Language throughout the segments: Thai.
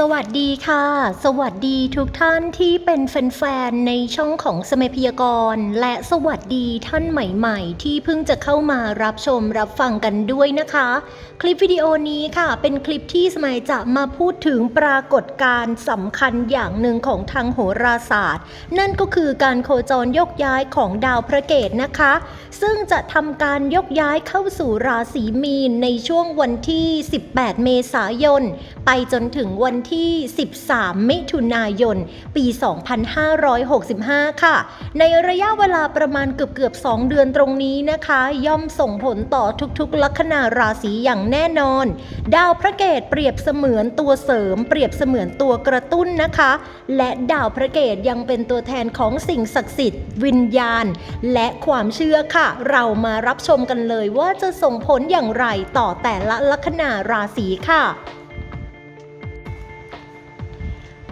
สวัสดีค่ะ สวัสดีทุกท่านที่เป็นแฟนๆ ในช่องของสมัยพยากรณ์และสวัสดีท่านใหม่ๆ ที่เพิ่งจะเข้ามารับชมรับฟังกันด้วยนะคะ คลิปวิดีโอนี้ค่ะ เป็นคลิปที่สมัยจะมาพูดถึงปรากฏการณ์สำคัญอย่างหนึ่งของทางโหราศาสตร์ นั่นก็คือการโคจรยกย้ายของดาวพระเกตนะคะ ซึ่งจะทำการยกย้ายเข้าสู่ราศีมีนในช่วงวันที่ 18 เมษายน ไปจนถึงวันที่ 13 มิถุนายน ปี 2565 ค่ะ ในระยะเวลาประมาณเกือบๆ2เดือนตรงนี้นะคะ ย่อมส่งผลต่อทุกๆ ลัคนาราศีอย่างแน่นอน ดาวพระเกตเปรียบเสมือนตัวเสริม เปรียบเสมือนตัวกระตุ้นนะคะ และดาวพระเกตยังเป็นตัวแทนของสิ่งศักดิ์สิทธิ์ วิญญาณ และความเชื่อค่ะ เรามารับชมกันเลยว่าจะส่งผลอย่างไรต่อแต่ละลัคนาราศีค่ะ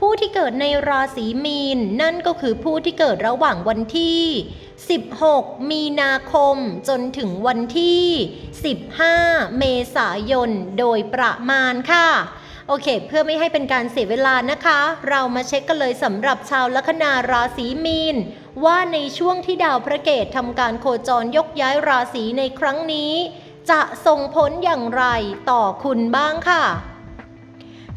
ผู้ที่เกิดในราศีมีน นั่นก็คือผู้ที่เกิดระหว่างวันที่ 16 มีนาคม จนถึงวันที่ 15 เมษายน โดยประมาณค่ะโอเค เพื่อไม่ให้เป็นการเสียเวลานะคะ เรามาเช็คกันเลยสำหรับชาวลัคนาราศีมีน ว่าในช่วงที่ดาวพระเกตทำการโคจรยกย้ายราศีในครั้งนี้ จะส่งผลอย่างไรต่อคุณบ้างค่ะ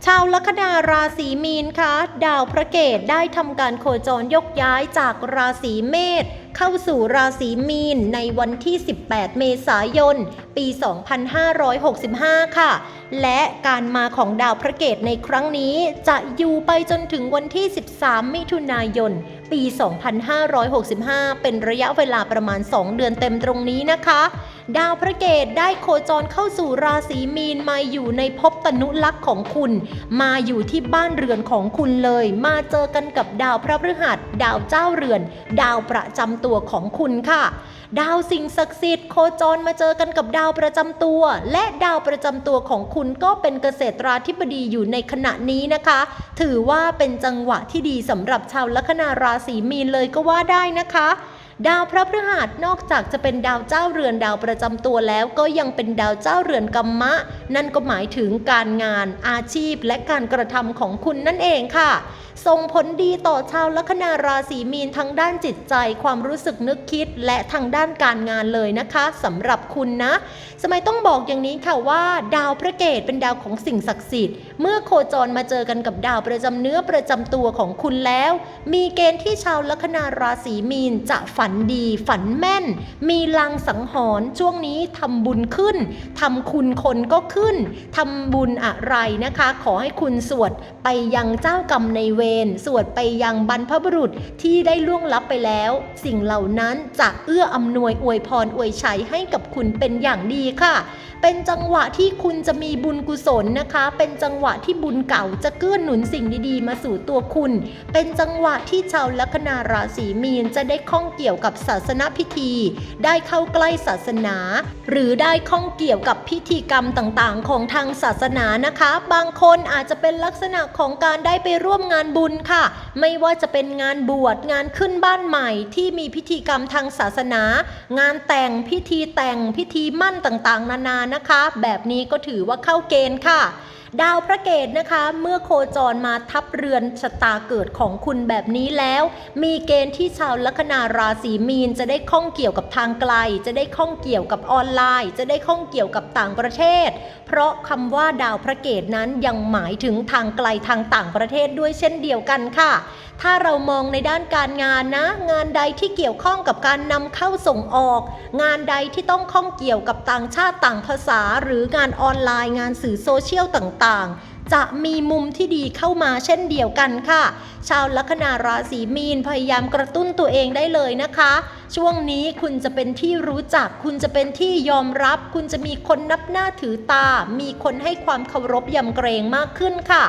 ชาวลัคนาราศีมีนคะดาวพระเกตได้ทำการโคจรยกย้ายจากราศีเมษเข้าสู่ราศีมีนในวันที่ 18 เมษายน ปี 2565 ค่ะ และการมาของดาวพระเกตในครั้งนี้จะอยู่ไปจนถึงวันที่ 13 มิถุนายน ปี 2565 เป็นระยะเวลาประมาณ 2 เดือนเต็มตรงนี้นะคะ ดาวพระเกตได้โคจรเข้าสู่ราศีมีนมาอยู่ในภพตนุลักษ์ของคุณ มาอยู่ที่บ้านเรือนของคุณเลย มาเจอกันกับดาวพระพฤหัส ดาวเจ้าเรือน ดาวประจำตัวของคุณค่ะ ดาวสิ่งศักดิ์สิทธิ์โคจรมาเจอกันกับดาวประจำตัว และดาวประจำตัวของคุณก็เป็นเกษตราธิบดีอยู่ในขณะนี้นะคะ ถือว่าเป็นจังหวะที่ดีสำหรับชาวลัคนาราศีมีนเลยก็ว่าได้นะคะ ดาวพระพฤหัสนอกจากจะเป็นดาวเจ้าเรือนดาวประจำตัวแล้วก็ยังเป็นดาวเจ้าเรือนกัมมะ นั่นก็หมายถึงการงานอาชีพและการกระทำของคุณนั่นเองค่ะ ส่งผลดีต่อชาวลัคนาราศีมีนทั้งด้านจิตใจ ความรู้สึกนึกคิดและทางด้านการงานเลยนะคะสำหรับคุณนะ สมัยต้องบอกอย่างนี้ค่ะว่า ดาวพระเกตเป็นดาวของสิ่งศักดิ์สิทธิ์เมื่อโคจรมาเจอกันกับดาวประจำเนื้อประจำตัวของคุณแล้ว มีเกณฑ์ที่ชาวลัคนาราศีมีนจะฝันันดี ฝันแม่น มีลางสังหรณ์ช่วงนี้ทำบุญขึ้นทำคุณคนก็ขึ้นทำบุญอะไรนะคะ ขอให้คุณสวดไปยังเจ้ากรรมในเวรสวดไปยังบรรพบุรุษที่ได้ล่วงลับไปแล้ว สิ่งเหล่านั้นจะเอื้ออำนวยอวยพรอวยชัยให้กับคุณเป็นอย่างดีค่ะเป็นจังหวะที่คุณจะมีบุญกุศลนะคะ เป็นจังหวะที่บุญเก่าจะเกื้อหนุนสิ่งดีๆ มาสู่ตัวคุณ เป็นจังหวะที่ชาวลัคนาราศีมีนจะได้ข้องเกี่ยวกับศาสนพิธี ได้เข้าใกล้ศาสนา หรือได้ข้องเกี่ยวกับพิธีกรรมต่างๆ ของทางศาสนานะคะ บางคนอาจจะเป็นลักษณะของการได้ไปร่วมงานบุญค่ะ ไม่ว่าจะเป็นงานบวชงานขึ้นบ้านใหม่ที่มีพิธีกรรมทางศาสนา งานแต่งพิธีแต่งพิธีมั่นต่างๆ นานานะคะ แบบนี้ก็ถือว่าเข้าเกณฑ์ค่ะดาวพระเกตนะคะ เมื่อโคจรมาทับเรือนชะตาเกิดของคุณแบบนี้แล้ว มีเกณฑ์ที่ชาวลัคนาราศีมีนจะได้ข้องเกี่ยวกับทางไกล จะได้ข้องเกี่ยวกับออนไลน์ จะได้ข้องเกี่ยวกับต่างประเทศ เพราะคำว่าดาวพระเกตนั้นยังหมายถึงทางไกลทางต่างประเทศด้วยเช่นเดียวกันค่ะ ถ้าเรามองในด้านการงานนะ งานใดที่เกี่ยวข้องกับการนำเข้าส่งออก งานใดที่ต้องข้องเกี่ยวกับต่างชาติต่างภาษา หรืองานออนไลน์ งานสื่อโซเชียลต่างๆ จะมีมุมที่ดีเข้ามาเช่นเดียวกันค่ะ ชาวลัคนาราศีมีนพยายามกระตุ้นตัวเองได้เลยนะคะ ช่วงนี้คุณจะเป็นที่รู้จัก คุณจะเป็นที่ยอมรับ คุณจะมีคนนับหน้าถือตา มีคนให้ความเคารพยำเกรงมากขึ้นค่ะ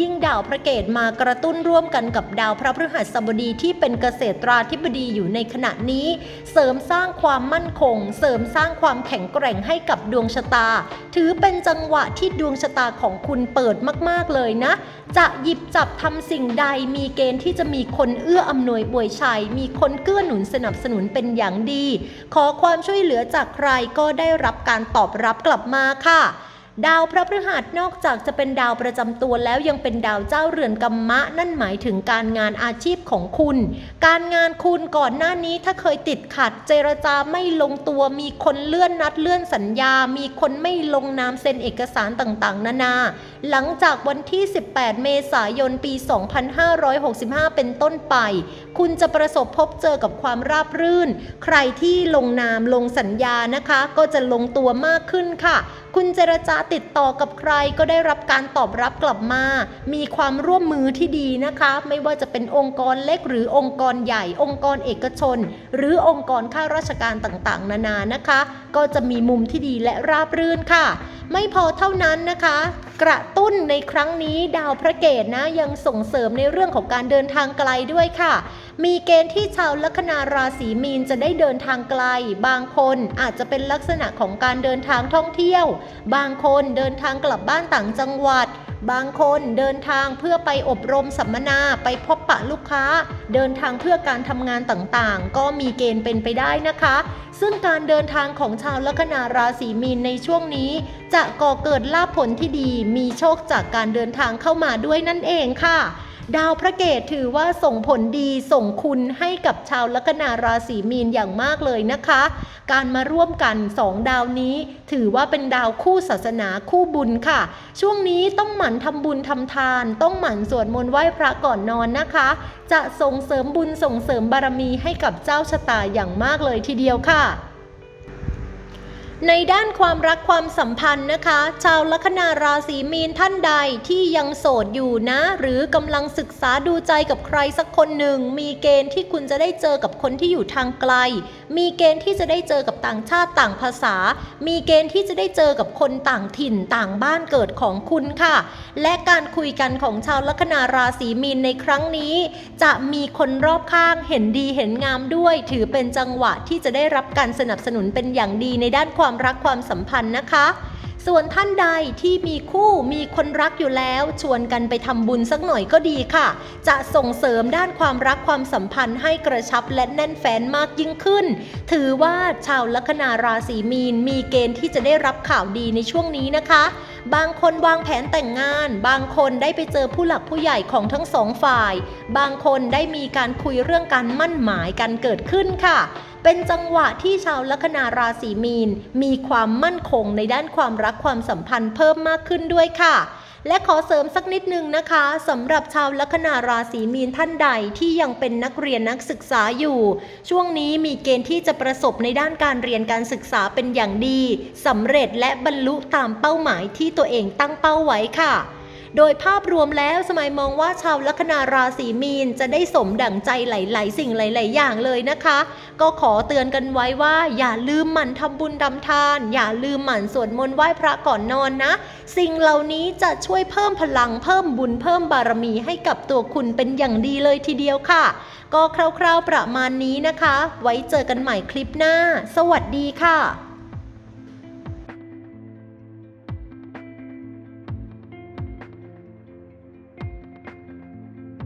ยิ่งดาวพระเกตมากระตุ้นร่วมกันกับดาวพระพฤหัสบดีที่เป็นเกษตราธิบดีอยู่ในขณะนี้ เสริมสร้างความมั่นคง เสริมสร้างความแข็งแกร่งให้กับดวงชะตา ถือเป็นจังหวะที่ดวงชะตาของคุณเปิดมาก ๆ เลยนะ จะหยิบจับทำสิ่งใดมีเกณฑ์ที่จะมีคนเอื้ออำนวยบวยชัย มีคนเกื้อหนุนสนับสนุนเป็นอย่างดี ขอความช่วยเหลือจากใครก็ได้รับการตอบรับกลับมาค่ะ ดาวพระพฤหัสนอกจากจะเป็นดาวประจำตัวแล้วยังเป็นดาวเจ้าเรือนกัมมะ นั่นหมายถึงการงานอาชีพของคุณ การงานคุณก่อนหน้านี้ถ้าเคยติดขัด เจรจาไม่ลงตัวมีคนเลื่อนนัดเลื่อนสัญญา มีคนไม่ลงนามเซ็นเอกสารต่างๆ นานา หลังจากวันที่ 18 เมษายนปี 2565 เป็นต้นไป คุณจะประสบพบเจอกับความราบรื่น ใครที่ลงนามลงสัญญานะคะ ก็จะลงตัวมากขึ้นค่ะ คุณเจรจาติดต่อกับใครก็ได้รับการตอบรับกลับมา มีความร่วมมือที่ดีนะคะ ไม่ว่าจะเป็นองค์กรเล็กหรือองค์กรใหญ่ องค์กรเอกชน หรือองค์กรข้าราชการต่างๆ นานานะคะ ก็จะมีมุมที่ดีและราบรื่นค่ะไม่พอเท่านั้นนะคะ กระตุ้นในครั้งนี้ดาวพระเกตนะยังส่งเสริมในเรื่องของการเดินทางไกลด้วยค่ะ มีเกณฑ์ที่ชาวลัคนาราศีมีนจะได้เดินทางไกล บางคนอาจจะเป็นลักษณะของการเดินทางท่องเที่ยว บางคนเดินทางกลับบ้านต่างจังหวัด บางคนเดินทางเพื่อไปอบรมสัมมนาไปพบปะลูกค้า เดินทางเพื่อการทำงานต่างๆ ก็มีเกณฑ์เป็นไปได้นะคะ ซึ่งการเดินทางของชาวลัคนาราศีมีนในช่วงนี้ จะก่อเกิดลาภผลที่ดี มีโชคจากการเดินทางเข้ามาด้วยนั่นเองค่ะ ดาวพระเกตถือว่าส่งผลดีส่งคุณให้กับชาวลัคนาราศีมีนอย่างมากเลยนะคะ การมาร่วมกันสองดาวนี้ ถือว่าเป็นดาวคู่ศาสนาคู่บุญค่ะ ช่วงนี้ต้องหมั่นทำบุญทำทาน ต้องหมั่นสวดมนต์ไหว้พระก่อนนอนนะคะ จะส่งเสริมบุญส่งเสริมบารมีให้กับเจ้าชะตาอย่างมากเลยทีเดียวค่ะ ในด้านความรักความสัมพันธ์นะคะ ชาวลัคนาราศีมีนท่านใดที่ยังโสดอยู่นะ หรือกำลังศึกษาดูใจกับใครสักคนหนึ่ง มีเกณฑ์ที่คุณจะได้เจอกับคนที่อยู่ทางไกล มีเกณฑ์ที่จะได้เจอกับต่างชาติต่างภาษา มีเกณฑ์ที่จะได้เจอกับคนต่างถิ่นต่างบ้านเกิดของคุณค่ะ และการคุยกันของชาวลัคนาราศีมีนในครั้งนี้ จะมีคนรอบข้างเห็นดีเห็นงามด้วย ถือเป็นจังหวะที่จะได้รับการสนับสนุนเป็นอย่างดีในด้านความรักความสัมพันธ์นะคะ ส่วนท่านใดที่มีคู่มีคนรักอยู่แล้ว ชวนกันไปทำบุญสักหน่อยก็ดีค่ะ จะส่งเสริมด้านความรักความสัมพันธ์ให้กระชับและแน่นแฟ้นมากยิ่งขึ้น ถือว่าชาวลัคนาราศีมีนมีเกณฑ์ที่จะได้รับข่าวดีในช่วงนี้นะคะ บางคนวางแผนแต่งงาน บางคนได้ไปเจอผู้หลักผู้ใหญ่ของทั้งสองฝ่าย บางคนได้มีการคุยเรื่องการมั่นหมายกันเกิดขึ้นค่ะ เป็นจังหวะที่ชาวลัคนาราศีมีน มีความมั่นคงในด้านความรักความสัมพันธ์เพิ่มมากขึ้นด้วยค่ะและขอเสริมสักนิดนึงนะคะสำหรับชาวลัคนาราศีมีนท่านใดที่ยังเป็นนักเรียนนักศึกษาอยู่ ช่วงนี้มีเกณฑ์ที่จะประสบในด้านการเรียนการศึกษาเป็นอย่างดีสำเร็จและบรรลุตามเป้าหมายที่ตัวเองตั้งเป้าไว้ค่ะ โดยภาพรวมแล้วสมัยมองว่าชาวลัคนาราศีมีนจะได้สมดั่งใจหลาย ๆ สิ่งหลาย ๆ อย่างเลยนะคะ ก็ขอเตือนกันไว้ว่าอย่าลืมหมั่นทำบุญทำทาน อย่าลืมหมั่นสวดมนต์ไหว้พระก่อนนอนนะ สิ่งเหล่านี้จะช่วยเพิ่มพลังเพิ่มบุญเพิ่มบารมีให้กับตัวคุณเป็นอย่างดีเลยทีเดียวค่ะ ก็คร่าว ๆ ประมาณนี้นะคะ ไว้เจอกันใหม่คลิปหน้า สวัสดีค่ะ